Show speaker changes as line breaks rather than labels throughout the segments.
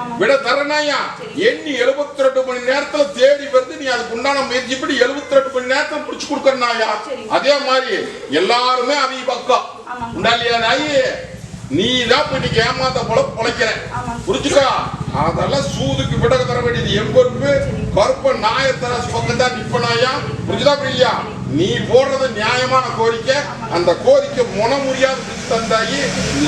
ஆமா.
விட தரனாயா? எண்ணி 72 மணி நேரத்துல தேடி வந்து நீ அதுக்கு உண்டான முயற்சி படி 72 மணி நேரத்துல முடிச்சு கொடுக்கறனாயா. அதே மாதிரி எல்லாருமே அவங்க பக்கம். உண்டாலியா நாயி? நீ தான் போய் இன்னைக்கு ஏமாந்த போல பொழைக்கிற. புரிச்சுக்கா அதெல்லாம் சூதுக்கு விடக தர வேண்டியது என் பொறுப்பு கருப்ப நாயத்தர பக்கம் தான் நிப்பனாயா? புரிஞ்சுதா புரியலையா நீ போடுறது நியாயமான கோரிக்கை. அந்த கோரிக்கை முன முடியாது தந்தாயி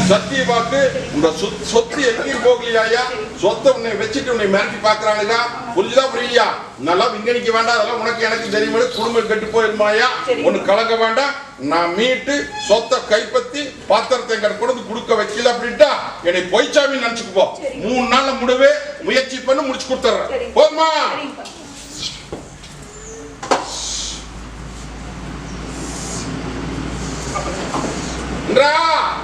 சத்திய வாக்கு இந்த சொத்- சொத்து எங்கேயும் போகலையா சொத்தை உன்னை வச்சுட்டு உன்னை மிரட்டி பாக்குறானுங்க புரிஞ்சுதா புரியலையா? நல்லா விங்கணிக்க வேண்டாம் அதெல்லாம் உனக்கு எனக்கு தெரியுமா. குடும்பம் கெட்டு போயிருமாயா. ஒண்ணு கலங்க வேண்டாம். நான் மீட்டு சொத்தை கைப்பற்றி பாத்திரத்தை எங்கிட்ட கொண்டு கொடுக்க வைக்கல அப்படின்ட்டா என்னை பொய்ச்சாமி நினைச்சுக்கு. போ
சரி.
மூணு நாள்ல முடிவு முயற்சி பண்ணி முடிச்சு கொடுத்துறேன்
சரி.
போதுமா Ra!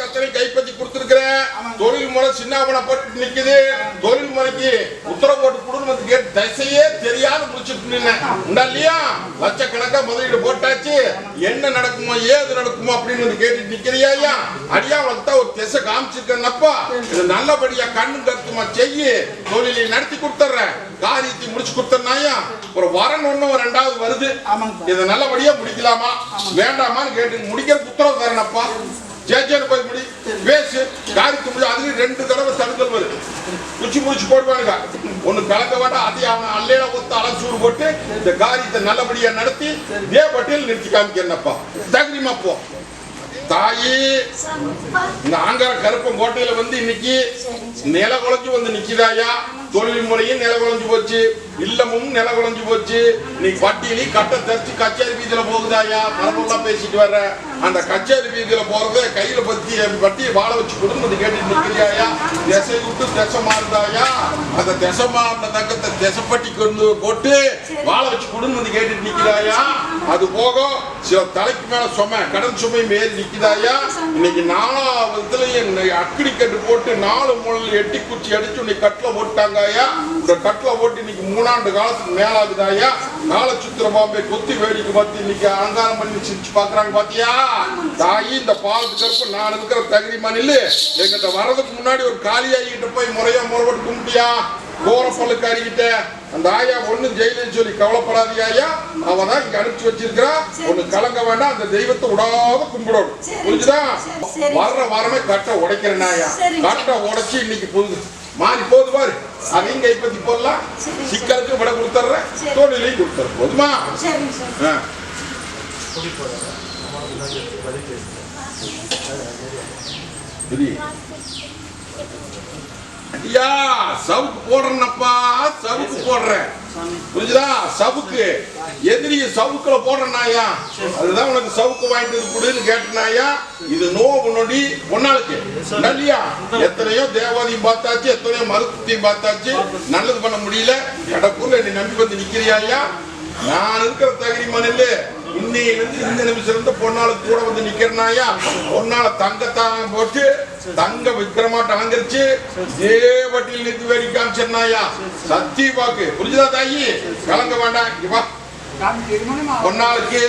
ஆதாயத்தை அத்தனை கைப்பற்றி கொடுத்துருக்கிறேன். தொழில் முறை சின்னாபனப்பட்டு நிக்குது. தொழில் முறைக்கு உத்தரவு போட்டு குடும்பத்து கேட்டு திசையே தெரியாத முடிச்சுட்டு நின்னேன். உண்டா இல்லையா? லட்சக்கணக்கா முதலீடு போட்டாச்சு. என்ன நடக்குமோ ஏது நடக்குமோ அப்படின்னு வந்து நிக்கிறியா ஐயா? அடியா வளர்த்தா ஒரு திசை காமிச்சிருக்கேன்னப்பா இது நல்லபடியா கண்ணு கருத்துமா செய்யி தொழிலை நடத்தி கொடுத்துட்றேன். காரியத்தை முடிச்சு கொடுத்தனாயா ஒரு வரன் ஒண்ணும் ஒரு ரெண்டாவது வருது. இதை நல்லபடியா முடிக்கலாமா? வேண்டாமான்னு கேட்டு முடிக்கிற உத்தரவு தரேனப்பா ஜேஜேன்னு போய் முடி பேசு காரியத்தை முடி அதுலயும் ரெண்டு தடவை தடுக்கல் வருது. குச்சி முடிச்சு போடுவானுங்க. ஒண்ணு கலக்க வேண்டாம் அதை அவன் அல்லையில ஒத்து அலசூடு போட்டு இந்த காரியத்தை நல்லபடியா நடத்தி தே பட்டியல் நிறுத்தி காமிக்கிறப்பா தகுதிமா போ. தாயி இந்த ஆங்கார கருப்பம் கோட்டையில வந்து இன்னைக்கு நில குழஞ்சு வந்து நிக்குதாயா? தொழில் முறையும் நில குழஞ்சு போச்சு. இல்லமும் நில குழஞ்சு போச்சு. நீ பட்டியலி கட்ட தரிச்சு கச்சேரி வீதியில போகுதாயா? மரபெல்லாம் பேசிட்டு வர்ற. அந்த கச்சேரி வீதியில போறத கையில வட்டி பட்டி வாழ வச்சு குடும்பத்தை கேட்டு நிற்கிறியாயா திசை விட்டு திசை மாறுதாயா அந்த திசை மாறின தங்கத்தை திசைப்பட்டி கொண்டு போட்டு வாழ வச்சு குடும்பத்தை கேட்டுட்டு நிற்கிறாயா அது போக சில தலைக்கு மேல சுமை கடன் சுமை மேறி நிக்குதாயா இன்னைக்கு நாலாவதுலயும் அக்கடி கட்டு போட்டு நாலு மூலையில் எட்டி குச்சி அடிச்சு உன்னை கட்டில போட்டாங்கய்யா? இந்த கட்டில போட்டு இன்னைக்கு மூணாண்டு காலத்துக்கு மேலாகுதாயா கால சுத்திர பாம்பே கொத்தி வேடிக்கை பார்த்து இன்னைக்கு அலங்காரம் பண்ணி சிரிச்சு பாக்குறாங்க பாத்தியா? தாயி இந்த பாலத்துக்கு கருப்பு நான் இருக்கிற தகுதி மணில் எங்கிட்ட வர்றதுக்கு முன்னாடி ஒரு காளியாகிட்ட போய் முறையா முறைப்பட்டு கும்பிட்டியா? கோர பல்லுக்காரிக்கிட்ட அந்த ஆயா ஒண்ணு ஜெயிலுன்னு சொல்லி கவலைப்படாதீங்க ஐயா அவ தான் இங்க அனுப்பிச்சு வச்சிருக்கிறா. ஒண்ணு கலங்க வேண்டாம் அந்த தெய்வத்தை விடாத கும்பிடணும். புரிஞ்சுதா. வர்ற வாரமே கட்டை உடைக்கிறேன்
சரி.
கட்டை உடைச்சு இன்னைக்கு புது மாறி போகுது பாரு. அதையும் கைப்பற்றி போடலாம். சிக்கலுக்கு விட கொடுத்துட்றேன்.
சரி.
தொழிலையும் கொடுத்துறேன் போதுமா? ஆ. ஐயா சவுக்கு போடுறேன்னப்பா சவுக்கு போடுறேன். புரிஞ்சுதா? சவுக்கு. எதிரிய சவுக்குல போடுறனாயா அதுதான் உனக்கு சவுக்கு வாங்கிட்டு கொடுன்னு கேட்டனாயா இது நோவு நொடி பொன்னாளுக்கு. இல்லையா எத்தனையோ தேவாதையும் பார்த்தாச்சு எத்தனையோ மருத்துவத்தையும் பார்த்தாச்சு. நல்லது பண்ண முடியல. கடப்புல என்னை நம்பி வந்து நிக்கிறியா நான் இருக்கிற தகுதி மண்ணில் இன்னையிலிருந்து இந்த நிமிஷம் இருந்து கூட வந்து நிக்கிறனாயா? பொன்னால தங்கத்தான் போட்டு தங்க விக்கிரமாட்ட அலங்கரிச்சு தேவட்டியில் நிறுத்தி வேடி காமிச்சிருந்தாயா? சத்தி வாக்கு. புரிஞ்சுதா தாயி? கலங்க வேண்டாம். இவா பொன்னாளுக்கு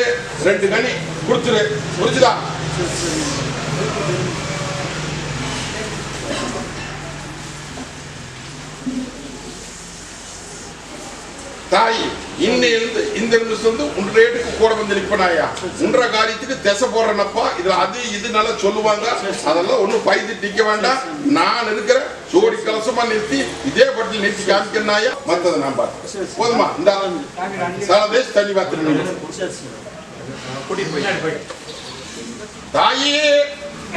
ரெண்டு கனி. கொடுத்துரு. புரிஞ்சுதா? தாய் இன்னிலிருந்து இந்த நிமிஷம் வந்து உன் ரேட்டுக்கு கூட வந்து நிற்பனாயா உன்ற காரியத்துக்கு திசை போடுறனப்பா. இதுல அது இது நல்லா சொல்லுவாங்க. அதெல்லாம் ஒண்ணும் பயந்து நிக்க வேண்டாம். நான் இருக்கிற ஜோடி கலசமா நிறுத்தி இதே பட்டியல் நிறுத்தி காமிக்கிறனாயா மத்ததை நான் பார்த்து போதுமா? இந்த. சாலதேஷ் தண்ணி பார்த்துருந்தீங்க தாயி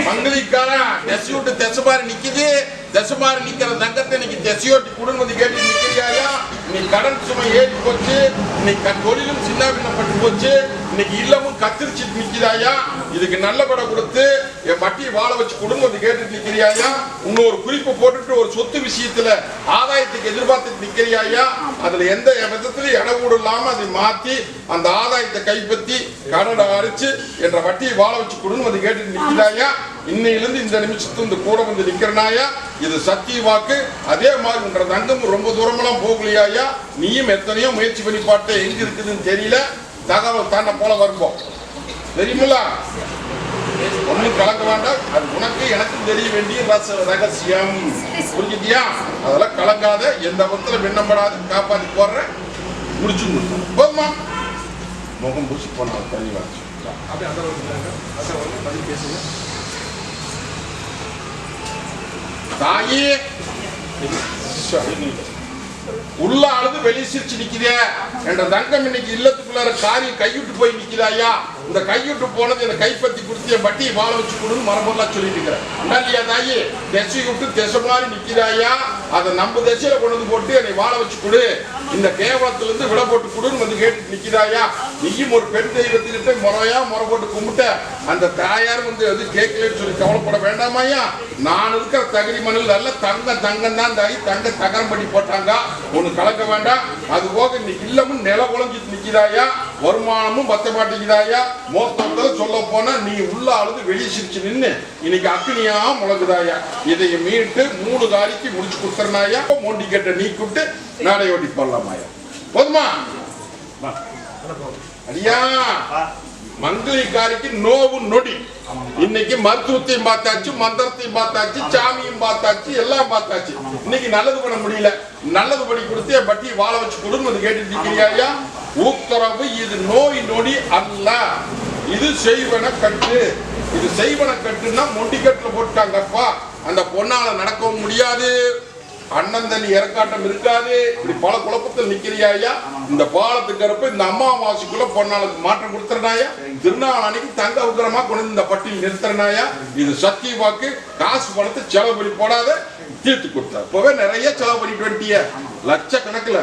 மங்களிக்காரன் தெசையோட்டு தெசமாரி நிக்குது. தெசமாரி நிக்கிற தங்கத்தை இன்னைக்கு தெசையோட்டி குடும்பத்தை கேட்டு நிக்கிறியாயா நீ கடன் சுமை ஏறி போச்சு. நீ தொழிலும் சின்ன பின்னப்பட்டு போச்சு. இன்னைக்கு இல்லமும் கத்திரிச்சு நிக்கிறாயா இதுக்கு நல்ல படம் கொடுத்து என் வட்டியை வாழ வச்சு கொடுங்க கேட்டுட்டு நிக்கிறியாயா இன்னொரு குறிப்பு போட்டுட்டு ஒரு சொத்து விஷயத்துல ஆதாயத்துக்கு எதிர்பார்த்துட்டு நிக்கிறியாயா அதுல எந்த விதத்திலும் இடவூடு இல்லாம அதை மாத்தி அந்த ஆதாயத்தை கைப்பற்றி கடனை அரைச்சு என்ற வட்டியை வாழ வச்சு கொடுன்னு வந்து கேட்டுட்டு நிற்கிறாயா? இன்னையிலிருந்து இந்த நிமிஷத்து இந்த கூட வந்து நிக்கிறனாயா இது சத்திய வாக்கு. அதே மாதிரி உன்ற தங்கம் ரொம்ப தூரமெல்லாம் போகலையாயா? நீயும் எத்தனையோ முயற்சி பண்ணி பார்த்த எங்க இருக்குதுன்னு தெரியல. தகவல் தாண்ட போல வரும்போம் தெரியுமில்ல? ஒண்ணும் கலக்க வேண்டாம். அது உனக்கு எனக்கும் தெரிய வேண்டிய ரச ரகசியம். புரிஞ்சுட்டியா அதெல்லாம் கலக்காத எந்த பக்கத்தில் விண்ணப்படாது காப்பாத்தி போடுற முடிச்சு முடிச்சு போதுமா முகம் பூசி போனா தண்ணி வாச்சு
அப்படியே அந்த அளவுக்கு பதில் பேசுங்க
தாயி உள்ள அழுது வெளியே சிரிச்சு நிக்குதே. என்ற தங்கம் இன்னைக்கு இல்லத்துக்குள்ளார காரி கைவிட்டு போய் நிக்குதாயா இந்த கைவிட்டு போனது இந்த கைப்பத்தி கொடுத்து என் பட்டி வாழ வச்சு கொடுன்னு மரபெல்லாம் சொல்லிட்டு இருக்கிறேன். இல்லையா தாயி? திசை விட்டு திசை மாதிரி நிக்கிறாயா அதை நம்ம திசையில கொண்டு வந்து போட்டு என்னை வாழ வச்சு கொடு. இந்த கேவலத்துல இருந்து விட போட்டு கொடுன்னு வந்து கேட்டு நிக்கிறாயா நீயும் ஒரு பெண் தெய்வத்துக்கிட்ட முறையா முறை போட்டு கும்பிட்ட அந்த தாயார் வந்து எது கேட்கலன்னு சொல்லி கவலைப்பட வேண்டாமாயா நான் இருக்கிற தகுதி மண்ணில் நல்ல தங்க தங்கம் தான் தாயி தங்க தகரம் பண்ணி போட்டாங்க. ஒண்ணு கலக்க வேண்டாம். அது போக இன்னைக்கு இல்லமும் நில குழஞ்சிட்டு நிக்குதாயா வருமானமும் பத்த மாட்டேங்குதாயா மொத்தத்துல சொல்ல போனா நீ உள்ள அழுது வெளியே சிரிச்சு நின்னு இன்னைக்கு அக்னியா முழங்குதாயா இதை மீட்டு மூணு தாரிக்கு முடிச்சு கொடுத்துறனாயா மோண்டி கட்ட நீ கூப்பிட்டு நாடை ஓட்டி போடலாமாயா போதுமா? ஐயா அடியா நோவு நொடி. இன்னைக்கு மருத்துவத்தையும் பார்த்தாச்சு மந்திரத்தையும் பார்த்தாச்சு சாமியும் பார்த்தாச்சு எல்லாம் பார்த்தாச்சு. இன்னைக்கு நல்லது பண்ண முடியல. நல்லது பண்ணி கொடுத்து என் பட்டி வாழ வச்சு கொடுன்னு வந்து கேட்டுட்டு இருக்கிறியா ஐயா உத்தரவு இது நோய் நொடி அல்ல. இது செய்வன கட்டு. இது செய்வன கட்டுன்னா மொண்டிக்கட்டுல போட்டாங்கப்பா அந்த பொண்ணால நடக்கவும் முடியாது. அண்ணன் தண்ணி இறக்காட்டம் இருக்காது. இப்படி பல குழப்பத்தில் நிக்கிறியா ஐயா? இந்த பாலத்துக்கு இந்த அம்மாவாசிக்குள்ள பொன்னாளுக்கு மாற்றம் கொடுத்துறனாயா திருநாள் அன்னைக்கு தங்க உக்கிரமா கொண்டு இந்த பட்டியல் நிறுத்துறனாயா இது சத்திய வாக்கு காசு பணத்தை செலவு பண்ணி போடாத தீர்த்து கொடுத்தா. இப்பவே நிறைய செலவு பண்ணிட்டு வந்துட்டிய. லட்சக்கணக்கில்.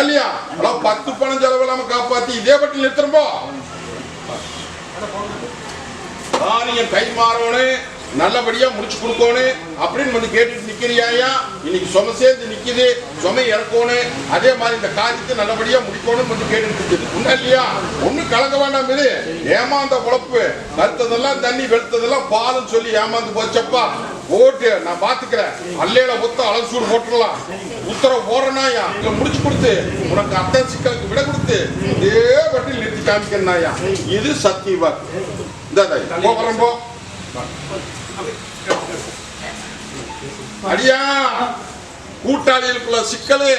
இல்லையா அதான் பத்து பணம் செலவு இல்லாம காப்பாத்தி இதே பட்டியல் நிறுத்துறப்போ தானியம் கை மாறவனே. நல்லபடியா முடிச்சு கொடுக்கணும் அப்படின்னு வந்து கேட்டுட்டு நிக்கிறியாயா இன்னைக்கு சும சேர்ந்து நிக்குது சுமை இறக்கணும் அதே மாதிரி இந்த காரியத்தை நல்லபடியா முடிக்கணும் வந்து கேட்டுட்டு இருக்குது உண்மை இல்லையா? ஒண்ணு கலக்க வேண்டாம் இது. ஏமாந்த உழப்பு. கருத்ததெல்லாம் தண்ணி வெளுத்ததெல்லாம் பாலும் சொல்லி ஏமாந்து போச்சப்பா. ஓட்டு நான் பாத்துக்கிறேன். அல்லையில ஒத்த அலசூடு போட்டுடலாம். உத்தரவு போறனாயா இங்க முடிச்சு கொடுத்து. உனக்கு அத்தை சிக்கலுக்கு விட கொடுத்து. இதே வட்டியில் நிறுத்தி காமிக்கிறனாயா இது சத்தியவாக்கு. இந்த போகிறோம் போ. அடியா! கூட்டாளிகளுக்குள்ள சிக்கலு.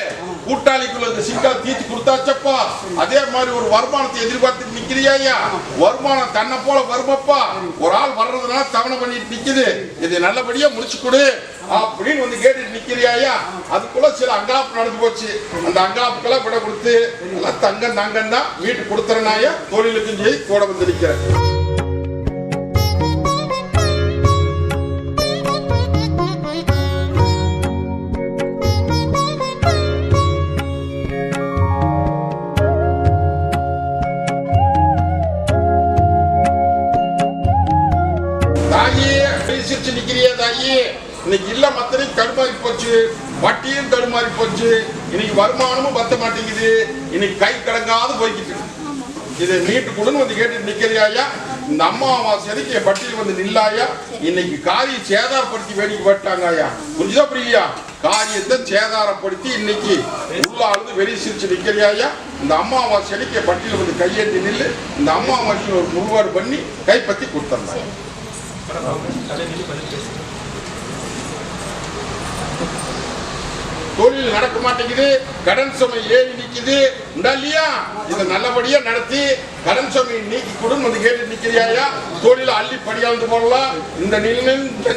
கூட்டாளிக்குள்ள இந்த சிக்கல் தீர்த்து கொடுத்தாச்சப்பா. அதே மாதிரி ஒரு வருமானத்தை எதிர்பார்த்து நிக்கிறியா ஐயா? வருமானம் தன்னை போல வருமப்பா. ஒரு ஆள் வர்றதுனால தவணை பண்ணிட்டு நிக்குது. இதை நல்லபடியா முடிச்சு கொடு அப்படின்னு வந்து கேட்டுட்டு நிக்கிறியாயா அதுக்குள்ள சில அங்காப்பு நடந்து போச்சு. அந்த அங்காப்புக்கெல்லாம் விட கொடுத்து எல்லாம் தங்கம் தங்கம் தான் வீட்டுக்கு கொடுத்துறனாயா தொழிலுக்கும் சரி கூட வந்து நிக்கிறேன். இன்னைக்கு வருமானமும் பத்த மாட்டேங்குது. இன்னைக்கு கை கடங்காது போய்கிட்டு இதை நீட்டு கொடுன்னு வந்து கேட்டு நிக்கிறியாயா இந்த அம்மாவாசை அன்னைக்கு என் பட்டியல் வந்து நில்லாயா இன்னைக்கு காரியை சேதாரப்படுத்தி வேடிக்கை போட்டாங்க ஐயா. புரிஞ்சுதா புரியலையா? காரியத்தை சேதாரப்படுத்தி இன்னைக்கு உள்ள வெளி வெளியே சிரிச்சு நிக்கிறியாயா இந்த அம்மாவாசை அன்னைக்கு பட்டியல் வந்து கையேற்றி நில்லு. இந்த அம்மாவாசை ஒரு முழுவாடு பண்ணி கைப்பற்றி கொடுத்துருந்தாங்க
அதை
தொழில் நடக்க மாட்டேங்குது கடன் சுமை ஏறி நிற்குது இல்லையா? இதை நல்லபடியா நடத்தி கடன் சுமை நீக்கி கொடுன்னு வந்து கேட்டு நிக்கிறியாயா தொழில அள்ளி படியாந்து போடலாம். இந்த நிலையிலிருந்து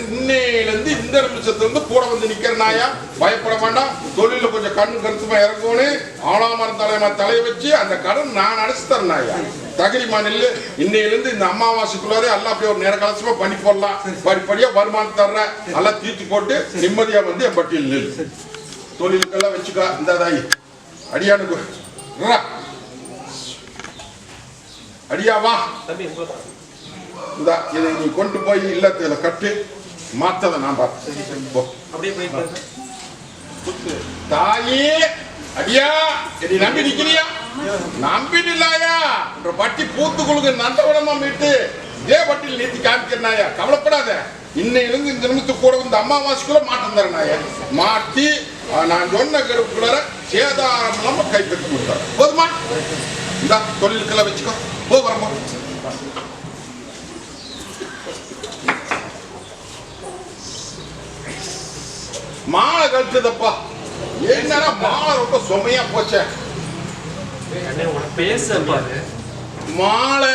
இந்த நிமிஷத்துலேருந்து கூட வந்து நிக்கிறனாயா பயப்பட வேண்டாம். தொழில கொஞ்சம் கண் கருத்துமா இறங்கணும் ஆளாமரம் தலைமா தலைய வச்சு அந்த கடன் நான் அடைச்சு தரனாயா தகுதி மாநில இன்னையிலிருந்து இந்த அமாவாசைக்குள்ளாரே எல்லாம் அப்படியே ஒரு நேர கலசமா பண்ணி போடலாம். படிப்படியா வருமானம் தர்ற நல்லா தீர்த்து போட்டு நிம்மதியா வந்து என் பட்டியல் நெல் தொழிலுக்கெல்லாம் வச்சுக்கா இந்த தாயி அடியானுக்கு. அடியா வா. இந்த இதை நீ கொண்டு போய் இல்லத்துல கட்டு. மாத்ததை நான் பார்த்தேன் தாயே அடியா என்னை நம்பி நிக்கிறியா? நம்பி நில்லாயா என்ற பட்டி பூத்து கொள்ளுங்க நந்தவனமா மீட்டு இதே பட்டியில் நீத்தி காமிக்கிறனாயா? கவலைப்படாத. இன்னையிலிருந்து இந்த நிமிஷத்துக்கு கூட வந்து அம்மாவாசைக்குள்ள மாட்டம் தரனாயா? மாட்டி நான் சொன்ன கருப்புக்குள்ள சேதாரம் இல்லாம கைப்பற்றி கொடுத்தாரு. போதுமா? இந்த தொழிலுக்கெல்லாம் வச்சுக்கோ. போ வரமா. மாலை கழிச்சதப்பா என்னன்னா மாலை ரொம்ப சுமையா போச்சே. மாலை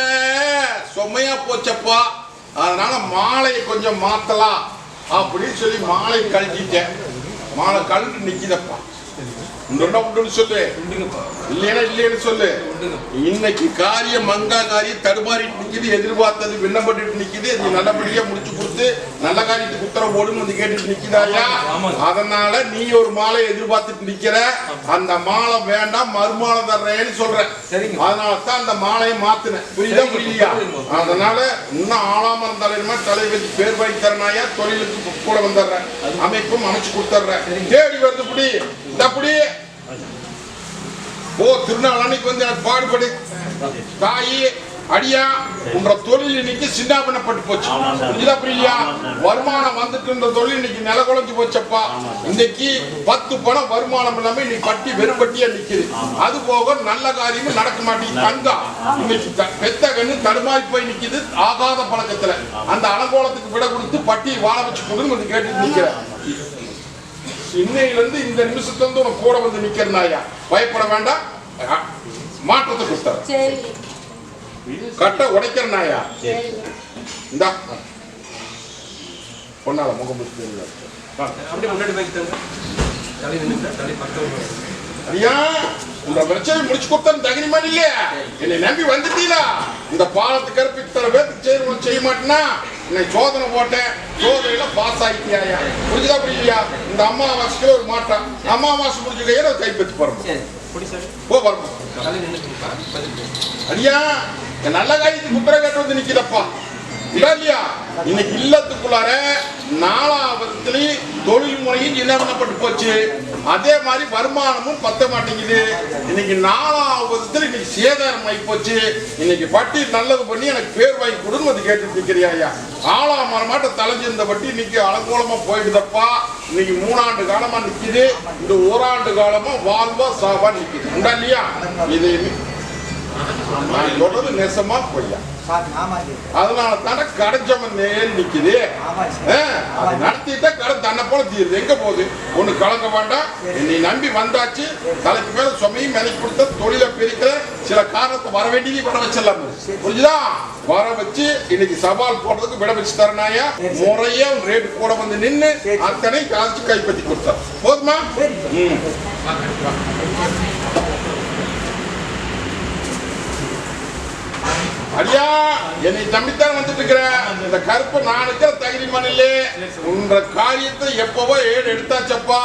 சுமையா போச்சப்பா. அதனால மாலையை கொஞ்சம் மாத்தலாம். அப்படின்னு சொல்லி மாலை கழட்டிட்டேன். மாலை கழட்டு நிக்குதப்பா. உண்டுண்டா உண்டுன்னு சொல்லு.
உண்டுங்கப்பா
இல்லையா இல்லைன்னு சொல்லு. இன்னைக்கு காரியம் மங்கா காரியம் தடுமாறிட்டு நிக்குது எதிர்பார்த்தது விண்ணப்பட்டு நிக்குது அது நல்லபடியா முடிச்சு கொடுத்து நல்ல காரியத்துக்கு உத்தரவு போடுன்னு வந்து கேட்டுட்டு நிக்குதாயா
ஆமாங்க.
அதனால நீ ஒரு மாலை எதிர்பார்த்துட்டு நிக்கிற. அந்த மாலை வேண்டாம் மறுமாலை தர்றேன்னு சொல்றேன்.
சரிங்க.
அதனால தான் அந்த மாலையை மாத்தினேன். புரியுதா. புரியலையா. அதனால இன்னும் ஆளாமரம் தலைவருமா தலை வச்சு பேர் வாங்கி தரனாயா தொழிலுக்கு கூட வந்துடுறேன். அமைப்பும் அமைச்சு கொடுத்துட்றேன். தேடி வருது புடி. இந்த புடி. ஓ திருநாள் அன்னைக்கு வந்து பாடுபடு. தாயி அடியா உன்ற தொழில் இன்னைக்கு சின்னாபனப்பட்டு போச்சு. புரியுதா புரியலையா வருமானம் வந்துட்டு இருந்த தொழில் இன்னைக்கு நில குலைஞ்சு போச்சப்பா. இன்னைக்கு பத்து பணம் வருமானம் இல்லாம இன்னைக்கு பட்டி வெறும் பட்டியா நிக்குது. அது போக நல்ல காரியமும் நடக்க மாட்டேங்குது. தங்கா இன்னைக்கு பெத்த கண்ணு தடுமாறி போய் நிக்குது. ஆகாத பழக்கத்துல. அந்த அலங்கோலத்துக்கு விட கொடுத்து பட்டி வாழ வச்சு கொடுன்னு வந்து கேட்டுட்டு நிக்கிறேன் இன்னையில இருந்து இந்த நிமிஷத்துல இருந்து உனக்கு கூட வந்து நிக்கிறனாயா பயப்பட வேண்டாம். மாற்றத்தை கொடுத்தாரு
சரி.
கட்ட உடைக்கிறனாயா?
சரிங்க
இந்தா. பொன்னால முகம் ஐயா உங்க பிரச்சனை முடிச்சு கொடுத்தா தகுதிமா இல்லையா. என்னை நம்பி வந்துட்டீங்களா? இந்த பாலத்து கருப்பு இத்தனை பேருக்கு செய்ய உனக்கு செய்ய மாட்டேனா என்னை சோதனை போட்டேன். சோதனையில பாஸ் ஆகிட்டியா புரிஞ்சுதா புரியலையா இந்த அம்மாவாசைக்கு ஒரு மாற்றம் அம்மாவாசை முடிஞ்ச கையில கைப்பற்றி போறோம் போ வரணும்
தலை
நல்ல காரியத்துக்கு முத்திரை கட்டு வந்து நிக்கிறப்பா. இல்லையா? இன்னைக்கு இல்லத்துக்குள்ளார நாலாவதுலயும் தொழில் முறையும் என்ன பண்ணப்பட்டு போச்சு? அதே மாதிரி வருமானமும் பத்த மாட்டேங்குது. இன்னைக்கு நாலாவதுல இன்னைக்கு சேதாரம் ஆகி போச்சு. இன்னைக்கு வட்டி நல்லது பண்ணி எனக்கு பேர் வாங்கி கொடுன்னு வந்து கேட்டு இருக்கிறியா ஐயா? ஆளா மரமாட்ட தலைஞ்சிருந்த பட்டி இன்னைக்கு அலங்கோலமா போயிடுதப்பா. இன்னைக்கு மூணாண்டு காலமா நிக்குது. இந்த ஓராண்டு காலமா வாழ்வா சாவா நிக்குது. உண்டா இல்லையா? இது சொல்றது நெசமா பொய்யா. அதனால தானே கடைச்சவன் நேர் நிக்குது. நடத்திட்டா கடை தன்னை போல தீருது. எங்க போகுது? ஒண்ணு கலங்க வேண்டாம். என்னை நம்பி வந்தாச்சு. தலைக்கு மேல சுமையும் மேலே கொடுத்த தொழிலை பிரிக்கிற சில காரணத்தை வர வேண்டியது வர வச்சிடலாம். புரிஞ்சுதா? வர வச்சு இன்னைக்கு சவால் போடுறதுக்கு விட வச்சு தரனாயா முறையா ரேட் போட வந்து நின்னு அத்தனை காசு கைப்பற்றி கொடுத்தார் போதுமா? ஐயா என்னை நம்பித்தான் வந்துட்டு இருக்கிறேன் இந்த கருப்பு நான் இருக்கிற தகுதி மணிலே உன்ற காரியத்தை எப்பவோ ஏடு எடுத்தாச்சப்பா.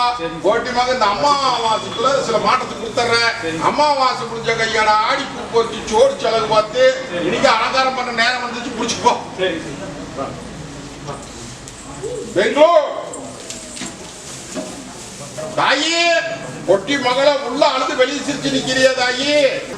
போட்டிமாக இந்த அம்மாவாசைக்குள்ள சில மாற்றத்தை கொடுத்துட்றேன். அம்மாவாசை முடிஞ்ச கையாட ஆடி பூ போச்சு சோறு செலவு பார்த்து இன்னைக்கு அலங்காரம் பண்ண நேரம் வந்துச்சு பிடிச்சிப்போ
பெங்கோ
பெங்களூர். தாயி ஒட்டி மகள உள்ள அழுது வெளியே சிரிச்சு நிக்கிறியா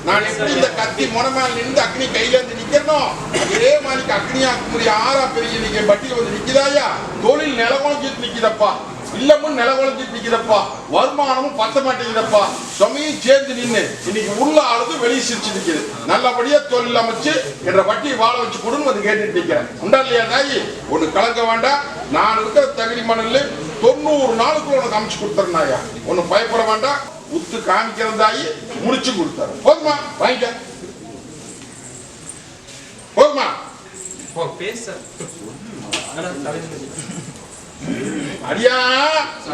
நான் எப்படி இந்த கத்தி முனமேல நின்று அக்னி கையில இருந்து நிக்கணும் அதே மாதிரி அக்னியா குமரி ஆறா பெரிய நீங்க பட்டியல் வந்து நிக்குதாயா தொழில் நிலகுலஞ்சிட்டு நிக்கிறப்பா இல்லமும் நிலகுலஞ்சிட்டு நிக்குதப்பா வருமானமும் பத்த மாட்டேங்குதப்பா. சுமையும் சேர்ந்து நின்னு இன்னைக்கு உள்ள அழுது வெளியே சிரிச்சு நிக்குது. நல்லபடியா தொழில் அமைச்சு என்ற வட்டியை வாழ வச்சு கொடுன்னு வந்து கேட்டுட்டு உண்டா இல்லையா தாயி? ஒண்ணு கலங்க வேண்டாம். நான் இருக்கிற தகுதி மணல்ல தொண்ணூறு நாளுக்குள்ள உனக்கு அமைச்சு கொடுத்துறேனாயா ஒன்னும் பயப்பட வேண்டாம். உத்து காமிக்கிறதாயி முடிச்சு கொடுத்தாரு போதுமா? வாங்கிக்க. போதுமா?
பேச. நின்று
அடியா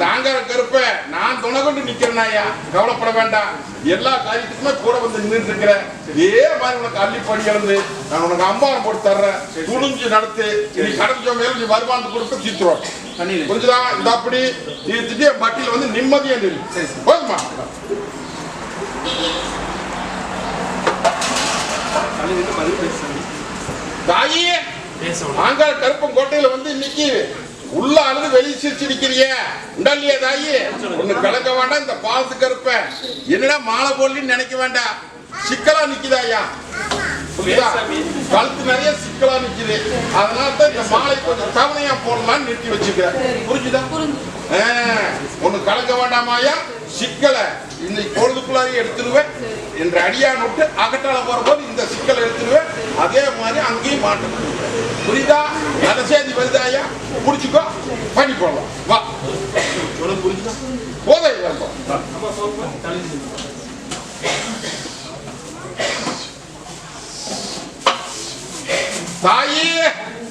தாங்கற கருப்ப. நான் துணை கொண்டு நிக்கிறேனாயா கவலைப்பட வேண்டாம். எல்லா காரியத்துக்குமே கூட வந்து நின்றுட்டு இருக்கிறேன். இதே மாதிரி உனக்கு அள்ளி படி இழந்து நான் உனக்கு அம்பாரம் போட்டு தர்றேன். துணிஞ்சு நடத்து. நீ கடல் மேல நீ வருமானத்தை கொடுத்து தீர்த்துருவோம் புரிஞ்சுதா? இந்த அப்படி. தீர்த்துட்டு என் பட்டியல் வந்து நிம்மதியா நில்லு. போதுமா?
நின்று
தாயி ஆங்கார கருப்பம் கோட்டையில வந்து இன்னைக்கு உள்ள அழுது வெளியே சிரிச்சு உண்டல்லையே தாயி? ஒண்ணு கலக்க வேண்டாம் இந்த பாலத்து கருப்ப. என்னடா மாலை போடலன்னு நினைக்க வேண்டாம். சிக்கலா நிக்குதாயா கழுத்து நிறைய சிக்கலா நிக்குது. அதனால தான் இந்த மாலை கொஞ்சம் தவணையா போடலாம்னு நிறுத்தி வச்சுக்கிறேன். புரிஞ்சுதா? ஒண்ணு கலக்க வேண்டாமாயா சிக்கலை இன்னைக்கு பொழுதுக்குள்ளாரையும் எடுத்துருவேன். என்ற அடியான் விட்டு அகட்டால போறபோது இந்த சிக்கலை எடுத்துருவேன். அதே மாதிரி அங்கேயும் மாட்டணும் புரியுதா? நல்ல செய்தி வருதாயா புடிச்சுக்கோ பண்ணி போடலாம் வா. உனக்கு போதை தாயே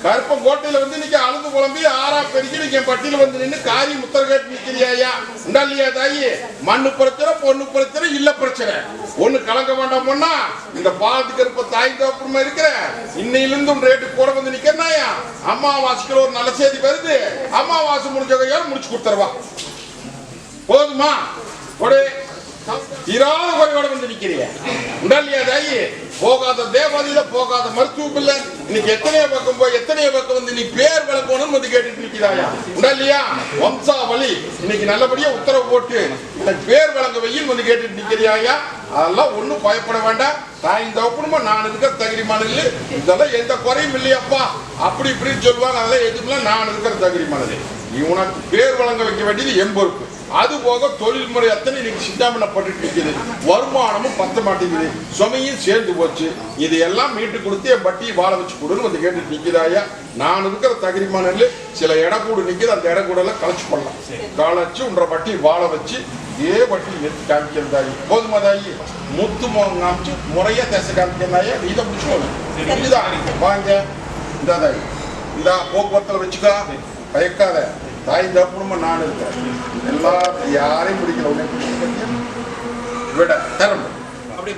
கருப்பம் கோட்டையில வந்து இன்னைக்கு அழுது குழம்பி ஆறா பெருக்கி நீங்க என் பட்டியல வந்து நின்று காரி முத்தர கேட்டு நிக்கிறியா உண்டா இல்லையா தாயி? மண்ணு பிரச்சனை பொண்ணு பிரச்சனை இல்ல பிரச்சனை. ஒண்ணு கலங்க வேண்டாம் பொண்ணா இந்த பாலத்து கருப்ப தாய் தோப்புமா இருக்கிற இன்னையிலிருந்து ரேட்டு கூட வந்து நிக்கிறனாயா அம்மாவாசைக்கு ஒரு நல்ல செய்தி வருது. அம்மாவாசை முடிஞ்ச கையோட முடிச்சு கொடுத்துருவா போதுமா? ஒரு இராத குறையோட வந்து நிக்கிறியா. உண்டா இல்லையா தாயி? போகாத தேவாதியில போகாத மருத்துவம் இல்ல. இன்னைக்கு எத்தனையோ பக்கம் போய் எத்தனையோ பக்கம் வந்து நீ பேர் விளக்கணும்னு வந்து கேட்டுட்டு நிக்கிறாயா உண்டல்லையா வம்சா வழி இன்னைக்கு நல்லபடியா உத்தரவு போட்டு பேர் வழங்க வெயில் வந்து கேட்டுட்டு நிக்கிறியாயா அதெல்லாம் ஒண்ணும் பயப்பட வேண்டாம். தாய் ஒப்பனமா நான் இருக்கிற தகுதிமானது இதெல்லாம் எந்த குறையும் இல்லையாப்பா. அப்படி இப்படின்னு சொல்லுவாங்க. அதெல்லாம் எதுக்குலாம் நான் இருக்கிற தகுதிமானது இவனுக்கு பேர் வழங்க வைக்க வேண்டியது எம்பொறுப்பு அது போக தொழில்முறை அத்தனை இன்னைக்கு சிந்தாமணப்பட்டு நிற்குது வருமானமும் பத்த மாட்டேங்குது. சுமையும் சேர்ந்து போச்சு. இது எல்லாம் மீட்டு கொடுத்து என் பட்டியை வாழ வச்சு கொடுன்னு வந்து கேட்டு நிற்கிறாயா நான் இருக்கிற தகுதிமானல சில இடக்கூடு நிற்குது அந்த இடக்கூடெல்லாம் களைச்சு பண்ணலாம் களைச்சு உன்ற பட்டி வாழ வச்சு ஏ பட்டி நிறுத்தி காமிக்கிறதாயி போதுமா தாயி முத்து மோகம் காமிச்சு முறையா தேச காமிக்கிறதாயா இதை முடிச்சுக்கோணும் புரியுதா வாங்க. இந்த தாயி இந்த போக்குவரத்துல வச்சுக்கோ. பயக்காத. தாய் தப்புணுமா நான் இருக்கேன்? எல்லாத்தையும் யாரையும் பிடிக்கல. உடனே விட தரம்
அப்படியே